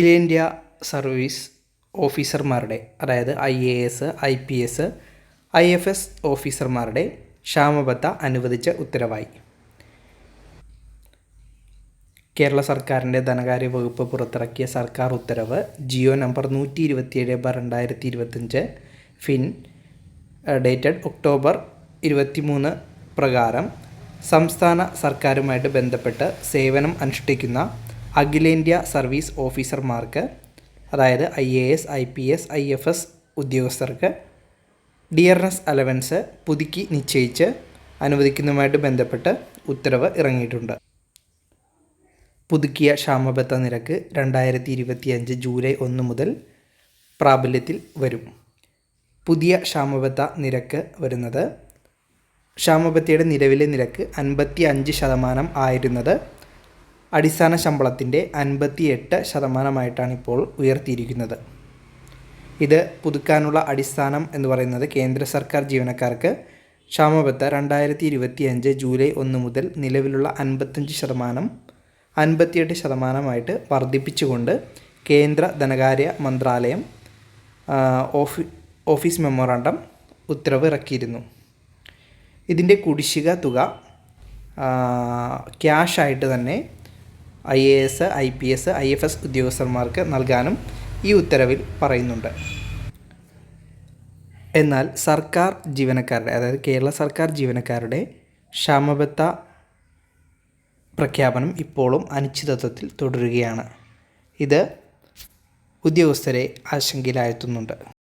അഖിലേന്ത്യാ സർവീസ് ഓഫീസർമാരുടെ അതായത് I A S I P S I F S ഓഫീസർമാരുടെ ക്ഷാമബത്ത അനുവദിച്ച ഉത്തരവായി. കേരള സർക്കാരിന്റെ ധനകാര്യ വകുപ്പ് പുറത്തിറക്കിയ സർക്കാർ ഉത്തരവ് ജിയോ നമ്പർ നൂറ്റി ഇരുപത്തിയേഴ് ബർ രണ്ടായിരത്തി ഇരുപത്തഞ്ച് ഫിൻ ഡേറ്റഡ് ഒക്ടോബർ ഇരുപത്തിമൂന്ന് പ്രകാരം സംസ്ഥാന സർക്കാരുമായിട്ട് ബന്ധപ്പെട്ട് സേവനം അനുഷ്ഠിക്കുന്ന അഖിലേന്ത്യാ സർവീസ് ഓഫീസർമാർക്ക് അതായത് I A S I P S I F S ഉദ്യോഗസ്ഥർക്ക് ഡിയർനെസ് അലവൻസ് പുതുക്കി നിശ്ചയിച്ച് അനുവദിക്കുന്നതുമായിട്ട് ബന്ധപ്പെട്ട് ഉത്തരവ് ഇറങ്ങിയിട്ടുണ്ട്. പുതുക്കിയ ക്ഷാമബത്ത നിരക്ക് രണ്ടായിരത്തി ഇരുപത്തിയഞ്ച് ജൂലൈ ഒന്ന് മുതൽ പ്രാബല്യത്തിൽ വരും. പുതിയ ക്ഷാമബത്ത നിരക്ക് വരുന്നത് ക്ഷാമബത്തയുടെ നിലവിലെ നിരക്ക് അൻപത്തി അഞ്ച് ശതമാനം ആയിരുന്നത് അടിസ്ഥാന ശമ്പളത്തിന്റെ അൻപത്തി എട്ട് ശതമാനമായിട്ടാണ് ഇപ്പോൾ ഉയർത്തിയിരിക്കുന്നത്. ഇത് പുതുക്കാനുള്ള അടിസ്ഥാനം എന്ന് പറയുന്നത് കേന്ദ്ര സർക്കാർ ജീവനക്കാർക്ക് ക്ഷാമബത്ത രണ്ടായിരത്തി ഇരുപത്തി അഞ്ച് ജൂലൈ ഒന്ന് മുതൽ നിലവിലുള്ള അൻപത്തഞ്ച് ശതമാനം അൻപത്തിയെട്ട് ശതമാനമായിട്ട് വർദ്ധിപ്പിച്ചുകൊണ്ട് കേന്ദ്ര ധനകാര്യ മന്ത്രാലയം ഓഫി ഓഫീസ് മെമ്മോറാണ്ടം ഉത്തരവ് ഇറക്കിയിരുന്നു. ഇതിന്റെ കുടിശ്ശിക തുക ക്യാഷായിട്ട് തന്നെ I A S I P S I F S ഉദ്യോഗസ്ഥന്മാർക്ക് നൽകാനും ഈ ഉത്തരവിൽ പറയുന്നുണ്ട്. എന്നാൽ സർക്കാർ ജീവനക്കാരുടെ അതായത് കേരള സർക്കാർ ജീവനക്കാരുടെ ക്ഷാമബത്ത പ്രഖ്യാപനം ഇപ്പോഴും അനിശ്ചിതത്വത്തിൽ തുടരുകയാണ്. ഇത് ഉദ്യോഗസ്ഥരെ ആശങ്കയിലാഴ്ത്തുന്നുണ്ട്.